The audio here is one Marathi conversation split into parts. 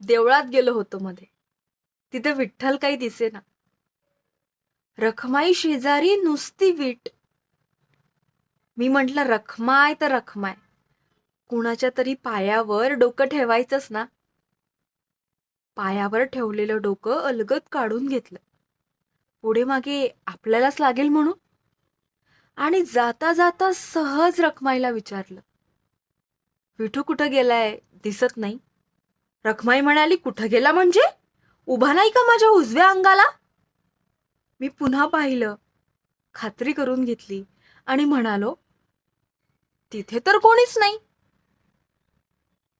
देवळात गेलो होतो मध्ये. तिथे विठ्ठल काही दिसे ना रखमाई शेजारी नुसती वीट. मी म्हंटल रखमाय तर रखमाय. कुणाच्या तरी पायावर डोकं ठेवायचंच ना. पायावर ठेवलेलं डोकं अलगत काढून घेतलं. पुढे मागे आपल्यालाच लागेल म्हणून? आणि जाता जाता सहज रखमाईला विचारलं. विठू कुठं गेलाय? दिसत नाही. रखमाई म्हणाली कुठं गेला म्हणजे? उभा नाही का माझ्या उजव्या अंगाला? मी पुन्हा पाहिलं खात्री करून घेतली आणि म्हणालो तिथे तर कोणीच नाही.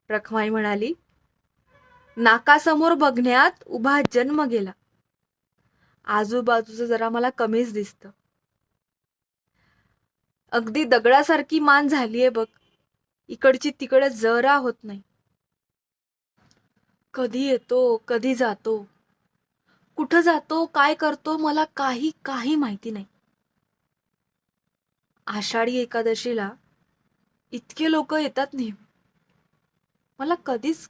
रखमाई म्हणाली नाकासमोर बघण्यात उभा जन्म गेला. आजूबाजूचं जरा मला कमीच दिसतं. अगदी दगडासारखी मान झालीये बघ. इकडची तिकडे जरा होत नाही. कधी येतो कधी जातो? कुठं जातो काय करतो मला काही काही माहिती नाही. आषाढी एकादशीला इतके लोक येतात नेहमी. मला कधीच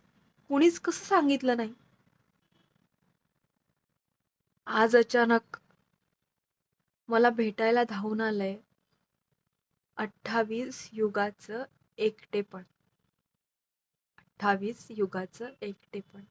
कुणीच कसं सांगितलं नाही. आज अचानक मला भेटायला धावून आलंय अठ्ठावीस युगाचं एकटेपण. अठ्ठावीस युगाचं एकटेपण